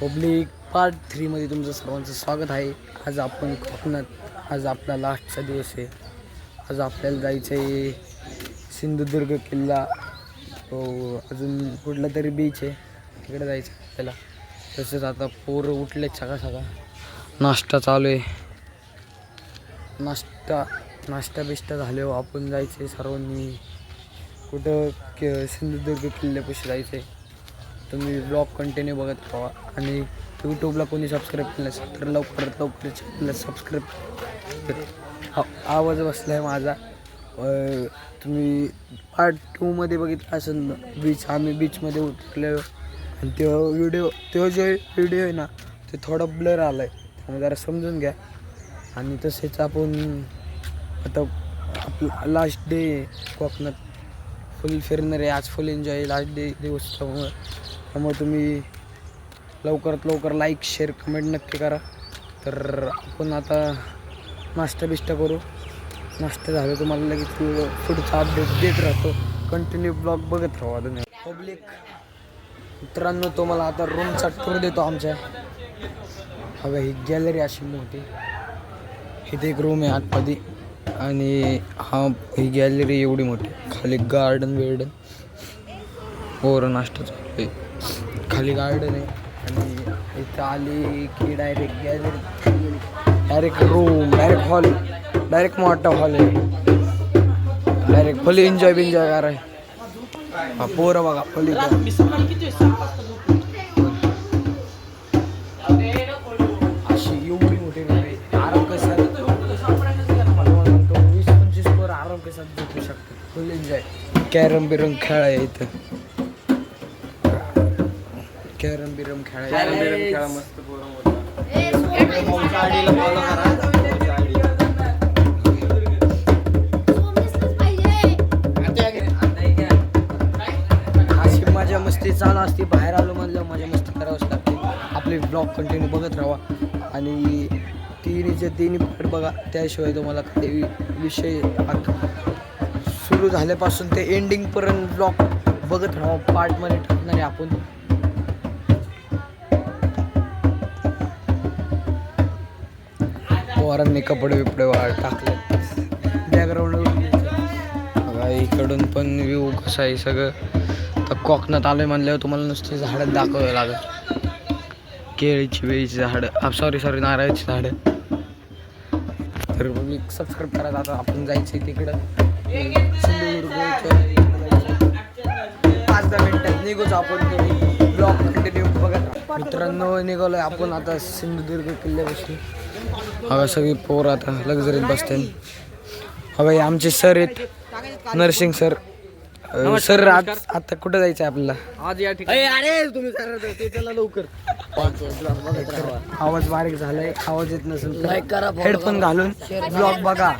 Public part थ्रीमध्ये तुमचं सर्वांचं स्वागत आहे. आज आपण कोकणात आज आपला लास्टचा दिवस आहे. आज आपल्याला जायचं आहे सिंधुदुर्ग किल्ला. अजून कुठला तरी बीच आहे. तिकडे जायचं आहे आपल्याला. तसंच आता पोरं उठले सकाळ सगळा नाश्ता चालू आहे. नाश्ता नाश्ता बिष्टा झाल्यावर हो. आपण जायचं आहे सर्वांनी. कुठं के सिंधुदुर्ग किल्ल्यापाशी जायचं आहे तुम्ही ब्लॉग कंटिन्यू बघत राहा. आणि यूट्यूबला कोणी सबस्क्राईब केलं असेल तर लवकरात लवकर चॅनलला सबस्क्राईब हा आवाज बसला आहे माझा तुम्ही पार्ट टूमध्ये बघितलं असेल बीच आम्ही बीचमध्ये उतरलो आणि तो व्हिडिओ तो जो व्हिडिओ आहे ना ते थोडा ब्लर आला आहे त्यामुळे जरा समजून घ्या. आणि तसेच आपण आता आपला लास्ट डे कोकणात फुल फिरणार आहे. आज फुल एन्जॉय लास्ट डे दिवस त्यामुळे तुम्ही लवकरात लवकर लाईक शेअर कमेंट नक्की करा. तर आपण आता नाश्ता बिष्टा करू. नाश्ता झालं तुम्हाला लगेच पुढचा अपडेट देत राहतो. कंटिन्यू ब्लॉग बघत राहू अजून पब्लिक मित्रांनो तुम्हाला आता रूमचा टूर देतो आमच्या. हवं ही गॅलरी अशी मोठी. इथे एक रूम आहे आतमध्ये. आणि हा ही गॅलरी एवढी मोठी. खाली गार्डन बिर्डन पोर नाश्ता चालू आहे. खाली गार्डन आहे. आणि इथं आली की direct gallery direct room direct hall direct मोठा हॉल आहे. डायरेक्ट फुल एन्जॉय बिन्जॉय करा. हा पोरं बघा फुल अशी एवढी मोठी आहे. आराम कसा वीस पंचवीस पोरं आराम कसा झोपू शकतात. फुल एन्जॉय कॅरम बिरम खेळाय इथं. कॅरम बिरम खेळाय अशी मजा मस्ती चालू असते. बाहेर आलो म्हणलं मजा मस्ती करावंच लागते. आपले ब्लॉग कंटिन्यू बघत राहा. आणि तिन्हीचे तिन्ही पार्ट बघा त्याशिवाय तुम्हाला काही विषय आत- सुरू झाल्यापासून ते एंडिंगपर्यंत ब्लॉग बघत राहा. पार्टमध्ये टाकणार आहे आपण. पोरांनी कपडे बिपडे वाळ टाकले. बॅकग्राऊंड बघा इकडून पण व्ह्यू कसा आहे सगळं. तर कोकणात आलोय म्हणल्यावर तुम्हाला नुसती झाडं दाखवावं लागत केळीची वेळीची झाडं. सॉरी सॉरी नारळाची झाडं. तर मी सबस्क्राईब करायचं आता आपण जायचं तिकडं. सिंधुदुर्ग पाच दहा मिनिटात निघूच आपण तुम्ही. ब्लॉग कंटिन्यू बघा मित्रांनो निघालोय आपण आता सिंधुदुर्ग किल्ल्यापासून हवा सगळी पोर आता लक्झरीत बसते. हवा आमचे सर आहेत. नर्सिंग सर सर आज आता कुठं जायचं आहे आपल्याला? आज या ठिकाणी. अरे तुम्ही ते त्याला लवकर. आवाज बारीक झालाय आवाज येत नसेल Like करा, हेडफोन घालून ब्लॉग बघा.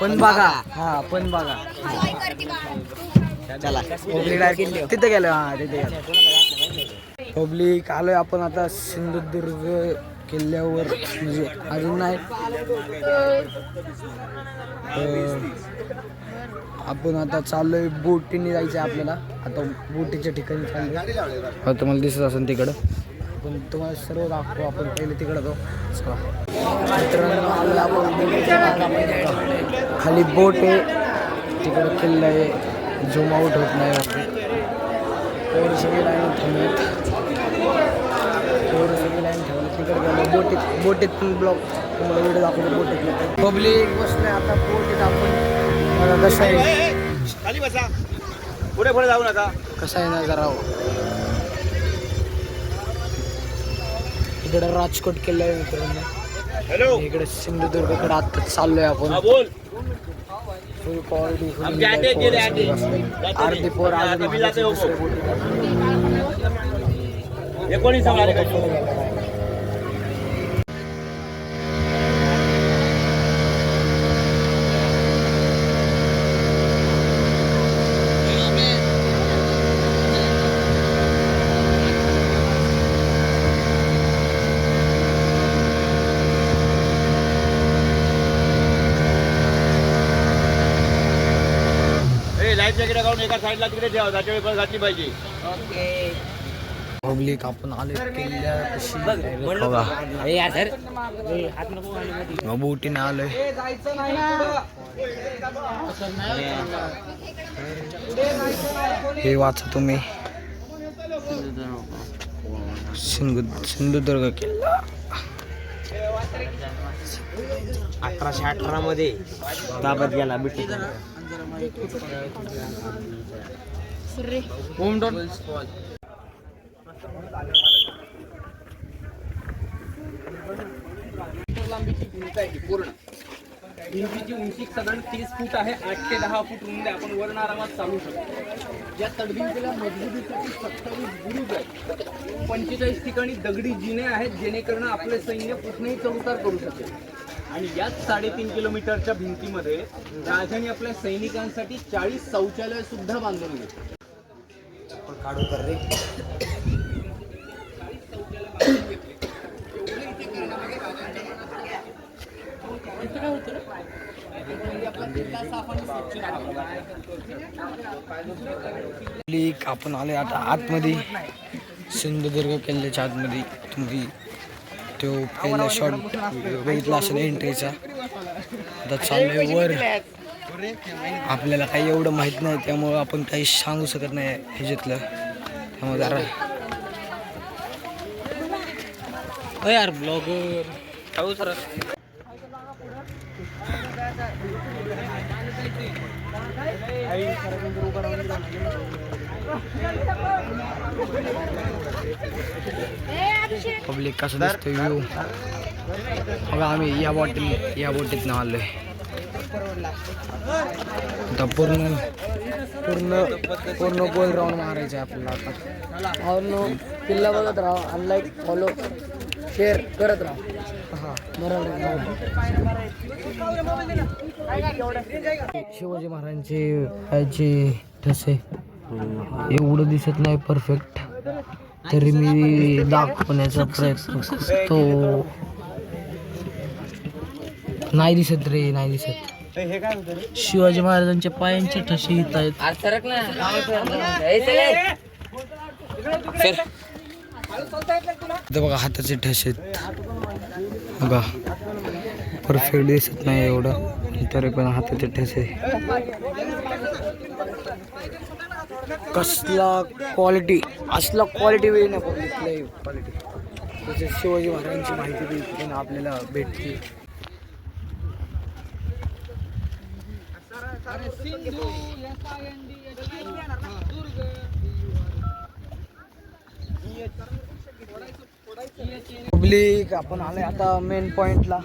पण बघा. हा पण बघा. चला. तिथे गेलो. हा तिथे गेलो. पब्लिक आलोय आपण आता सिंधुदुर्ग किल्ल्यावर म्हणजे अजून नाही. आपण आता चाललोय बोटीने जायचं आहे आपल्याला. आता बोटीच्या ठिकाणी चाललोय. तुम्हाला दिसत असेल तिकडं. आपण तुम्हाला सर्व दाखवू. आपण पहिले तिकडं जाऊ. चला. मित्रांनो आपण खाली बोट आहे. तिकडं किल्ला आहे. झूम आऊट होत नाही. पोरं सगळी लाईन थांबलेत पोरं सगळी लाईन बोटीत बोटीत पण ब्लॉक तुम्हाला व्हिडिओ दाखवतो बोटीत पब्लिक बसले आता बोटीत आपण. कसं आहे. खाली बसा. पुढे पुढे जाऊ नका. कसं आहे ना जरा इकडे राजकोट किल्ला आहे मित्रांनो हॅलो इकडे सिंधुदुर्गकडे आता चाललोय आपण. हा फुल क्वालिटी. अर्धी पोर हो. एकोणीस जॅकेट काढून एका साईडला तिकडे ठेवा त्याच्या वेळी घातली पाहिजे. पब्लिक आपण आले किल्ल्यापाशी. बोटीने आलोय. हे वाचा तुम्ही. सिंधु सिंधुदुर्ग किल्ला. अठराशे अठरा मध्ये ताब्यात गेला ब्रिटिश लांबीची पूर्ण भिंतीची उंची साधारण तीस फूट आहे आठ ते दहा फूट रुंद आहे आपण वरण आरामात चालू शकतो या तडबिंतीला मजबूतीसाठी सत्तावीस बुरुज आहेत पंचेचाळीस ठिकाणी दगडी जिने आहेत जेणेकरून आपले सैन्य कुठेही चौकार करू शकेल आणि याच साडेतीन किलोमीटरच्या भिंतीमध्ये राजाने आपल्या सैनिकांसाठी चाळीस शौचालय सुद्धा बांधून घेतली. पब्लिक आपण आले आता आतमध्ये. सिंधुदुर्ग किल्ल्याच्या आतमध्ये. तुम्ही तो पहिला शॉट बघितला असेल एंट्रीचा आता चाललोय वर. आपल्याला काही एवढं माहीत नाही त्यामुळं आपण काही सांगू शकत नाही ह्याच्यातलं. त्यामुळे जरा. यार ब्लॉगर पब्लिक कसं दिसतं व्ह्यू बघा आम्ही या बॉटीत या बोटीतनं आलोय. आता पूर्ण पूर्ण पूर्ण गोल राऊंड मारायचं आहे आपल्याला आता. किल्ला बघत राहा आणि लाईक फॉलो शेअर करत राहा. हा. शिवाजी महाराजांचे पायाचे ठसे. एवढं दिसत नाही परफेक्ट तरी मी दाखवण्याचा प्रयत्न करतो. नाही दिसत रे नाही दिसत. शिवाजी महाराजांच्या पायांचे ठसे येत आहेत. बघा हाताचे ठसे आहेत. बघा. परफेक्ट दिसत नाही एवढं तरी पण हाताचे ठसे. कसला क्वालिटी असला क्वालिटी वेळ नाही क्वालिटी तसेच शिवाजी महाराजांची माहिती देखील आपल्याला भेटते. पब्लिक आपण आले आता मेन पॉइंटला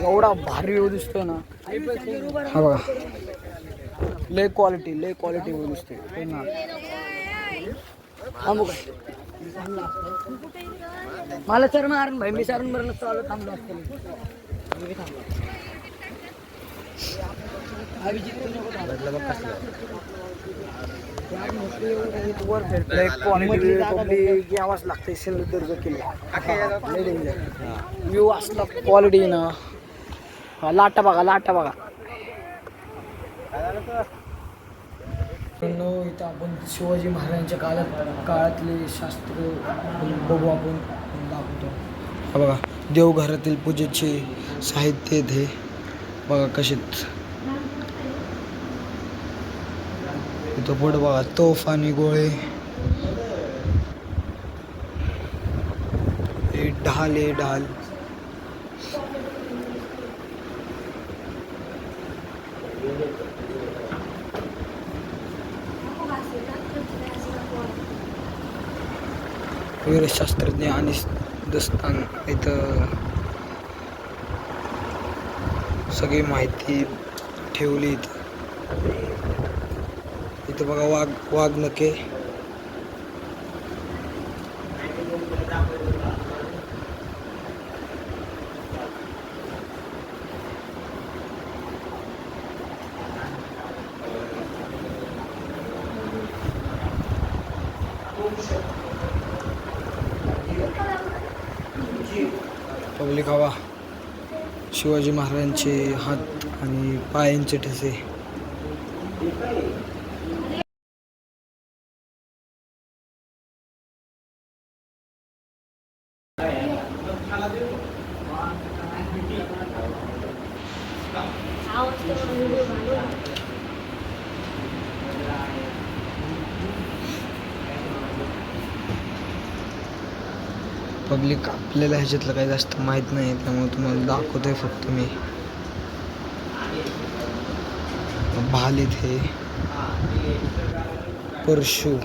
एवढा भारी व्ह्यू दिसतोय ना. हा बघा. लय क्वालिटी लय क्वालिटी व्ह्यू दिसतोय. हे ना. थांबू का? मला सर मार भाई मी सर मरण चालू थांबलो असतो मी. थांबलो. क्वालिटी यावाच लागते सिंधुदुर्ग किल्ला व्ह्यू असला क्वालिटी ना. लाटा बघा लाटा बघा. इथं आपण शिवाजी महाराजांच्या काळात काळातले शास्त्र बघू आपण दाखवतो. हा बघा देवघरातील पूजेचे साहित्य आहेत हे बघा कसेच इथं पुढं बघा तोफ आणि गोळे. हे ढाल आहे ढाल. वीरशास्त्रज्ञ आणि दस्तान इथं सगळी माहिती ठेवली इथं. इथं बघा वाघ वाघ नके. शिवाजी महाराजांचे हात आणि पायांचे ठसे. पब्लिक का? आपल्याला ह्याच्यातलं काही जास्त माहीत नाही त्यामुळे तुम्हाला दाखवतोय फक्त मी. भाल इथे. परशू.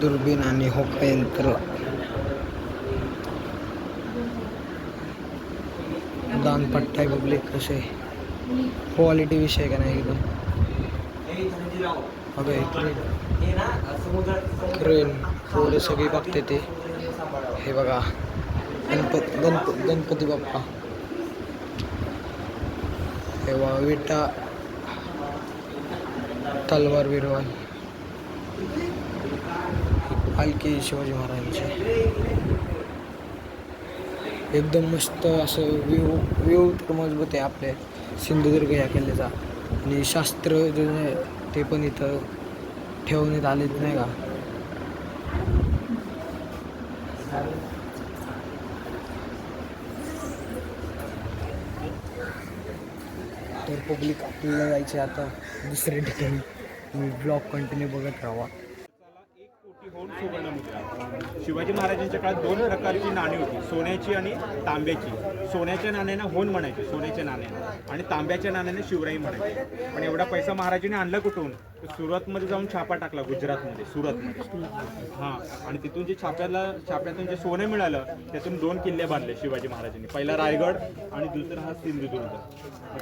दुर्बीण आणि होका यंत्र दानपट्टा पब्लिक कसे. क्वालिटी विषय का नाही एकदम? बघा क्रेन क्रेन थोडे सगळी बघते ते. हे बघा. गणपत गणप गणपती बाप्पा. हे बा विटा. तलवार बिरवाल पालखी शिवाजी महाराजांची. एकदम मस्त असं व्यू व्यू तर मजबूत आहे आपल्या सिंधुदुर्ग ह्या किल्ल्याचा. आणि शास्त्र जे आहे ते पण इथं ठेवण्यात आलेत नाही का? तर पब्लिक आपल्याला जायचे आता दुसऱ्या ठिकाणी. तुम्ही ब्लॉग कंटिन्यू बघत राहा. शिवाजी महाराजांच्या काळात दोन प्रकारची नाणी होती सोन्याची आणि तांब्याची. सोन्याच्या नाण्यानं होन म्हणायचे सोन्याच्या नाण्यानं. आणि तांब्याच्या नाण्याने शिवराई म्हणायचे. पण एवढा पैसा महाराजांनी आणला कुठून? सुरतमध्ये जाऊन छापा टाकला गुजरातमध्ये सुरतमध्ये. हां आणि तिथून जे छाप्याला छाप्यातून जे सोनं मिळालं त्यातून दोन किल्ले बांधले शिवाजी महाराजांनी. पहिला रायगड आणि दुसरा हा सिंधुदुर्ग.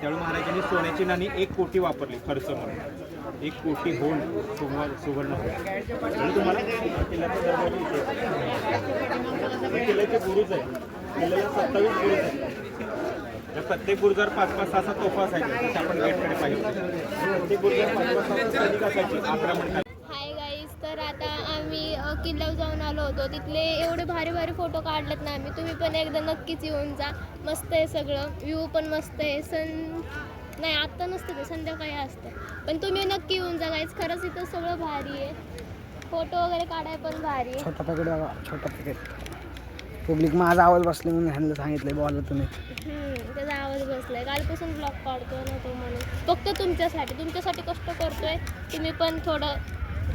त्यामुळे महाराजांनी सोन्याची नाणी एक कोटी वापरली खर्च म्हणून. एक कोटी होऊन सुवर्ण सुवर्ण होऊन. आणि तुम्हाला किल्ल्याचा दरबार किल्ल्याचे गुरुच आहे किल्ल्याला सत्तावीस आहेत. या प्रत्येक बुरुजावर पाच पाच सहा सहा तोफा असायच्या जसं आपण गेटकडे पाहिजे. प्रत्येक बुरुजावर पाच पाच सहा सहा सैनिक असायची आक्रमण हाय गाईज तर आता आम्ही किल्ल्यावर जाऊन आलो होतो. तिथले एवढे भारी भारी फोटो काढलेत ना आम्ही. तुम्ही पण एकदा नक्कीच येऊन जा. मस्त आहे सगळं. व्ह्यू पण मस्त आहे. सण नाही आत्ता नसतं ते संध्याकाळी असतं. पण तुम्ही नक्की येऊन जा गाईज खरंच इथं सगळं भारी आहे. फोटो वगैरे काढाय पण भारी आहे. छोटा पॅकेट बघा छोटा पॅकेट पब्लिक माझा आवाज बसले म्हणून ह्यांना सांगितलंय बोला तुम्ही. हम्म, त्याचा आवाज बसलाय. कालपासून ब्लॉग काढतोय ना तो म्हणून. फक्त तुमच्यासाठी तुमच्यासाठी कष्ट करतोय. तुम्ही पण थोडं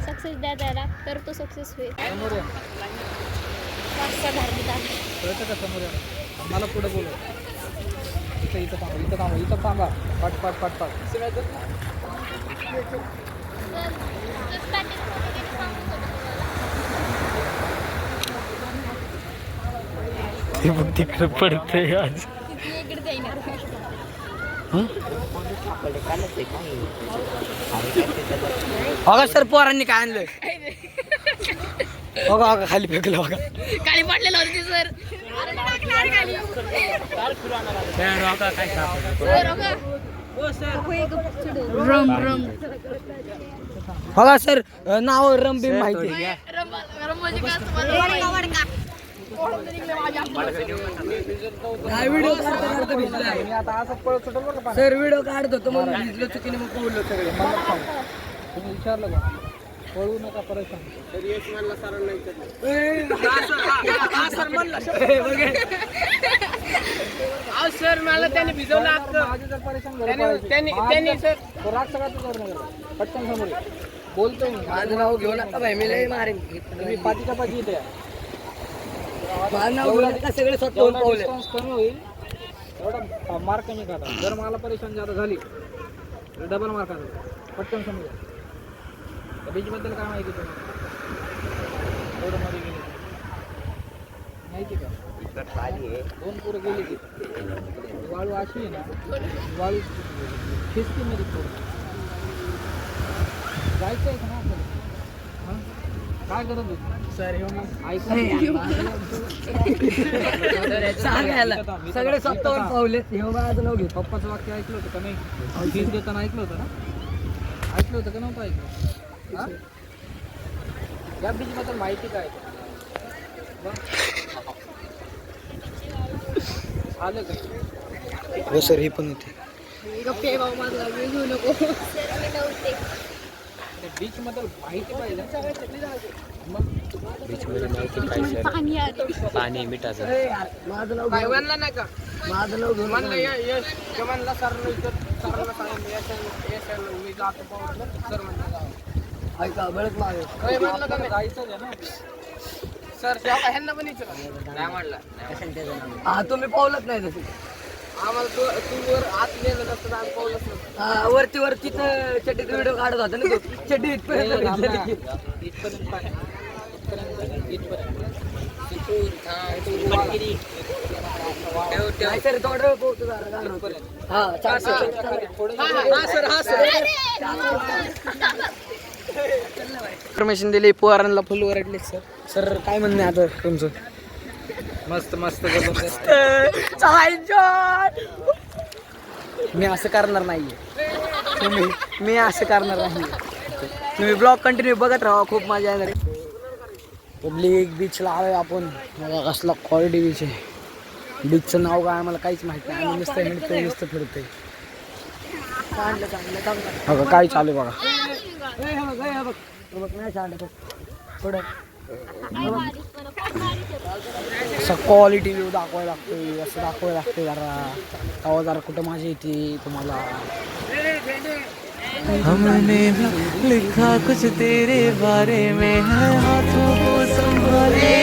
सक्सेस द्या त्याला तर तो सक्सेस होईल? मला पुढे बोलव. इथं इथं थांबा इथं थांबा इथं थांबा. पाट पाट पाट पाट तर just packet photo किती सांगू का तुम्हाला? ते बघ तिकडे पडतंय आज. बघा सर पोरांनी काय आणलं बघा बघा खाली फेकलं बघा. खाली पडलेलं होतं ते सर. रम रम बघा सर नाव माहिती रम रम म्हणजे काय. व्हिडिओ काढता काढता भिजला. सर व्हिडिओ काढत होतो म्हणून भिजलो चुकीने मग बोललो सगळे मला सांग. तुम्ही विचारलं का पळू नका परत सांग सर मला त्याने भिजवलं. त्यांनी- तो राग सगळा. पटकन समोर. बोलतोय मी माझं नाव घेऊ नका भाई मी लय मारेन पाठीच्या पाठी इथे या. माझं नाव घेऊ नका सगळे स्वतःहून पावले कमी होईल. एवढा मार्क कमी खाता जर मला परेशान जादा झाली तर डबल मार्क आता पटकन समजा बीच बद्दल काय माहिती तुम्हाला? एवढं मध्ये गेले. माहिती का? दोन पुरं गेली वाळू अशी आहे ना वाळू खिसकी मध्ये पुरं जायचं आहे का? ना? काय होती? सर सांगायला. सगळे स्वतःहून पावले हे माझं नाव पप्पाचं वाक्य ऐकलं होतं का नाही? फीस देताना ऐकलं होतं ना? ऐकलं होतं का नव्हतं ऐकलं? या बीच बद्दल माहिती काय? आलं का? हो सर हे पण होते. गप्पे भाऊ माझा घेऊ नको. सर मी नव्हते बीच बद्दल माहिती पाहिजे बीचमध्ये माहिती काय पाणी मिठाचं. काय म्हणला नाही का? माझं नाव म्हणलं या यश सर सरला सांगितलं यश यश मी जातो पाहून सर म्हणलं ऐका बळच मागे. काय म्हणलं का नाही? जायचं आहे ना. सर ह्यांना पण विचारा. नाही म्हणलं हा तुम्ही पावलत नाही तसं आम्हाला तू तू वर आत नेलं नसतं तर आम्ही नसतं. हा, वरती वरती तर चड्डीत व्हिडिओ काढत होता ना तो. चड्डी इथपर्यंत घेतलं की. इथपर्यंत काय इथपर्यंत इथपर्यंत. नाही सर थोडं पोहतो जरा गाणं. हा चार सर हा सर हा सर. इन्फॉर्मेशन दिली पोरांना फुल ओरडले सर सर काय म्हणणे आता तुमचं? मस्त मस्त जबरदस्त. मी असं करणार नाहीये. तुम्ही मी असं करणार नाही तुम्ही ब्लॉग कंटिन्यू बघत राहा खूप मजा येणार पब्लिक बीचला आलोय आपण. बघा कसला क्वालिटी बीच आहे. बीचचं नाव काय आम्हाला काहीच माहीत नाही. आम्ही नुसतं हिंडतोय नुसतं फिरतोय. बघा काय चालू आहे बघा. हे हे. हे नाही. थोडं असं क्वालिटी व्ह्यू दाखवायला लागते असं दाखवायला लागते जरा. तेव्हा जरा कुठं माझी येते तुम्हाला? हमने लिखा कुछ तेरे बारे में है हाथों को संभाले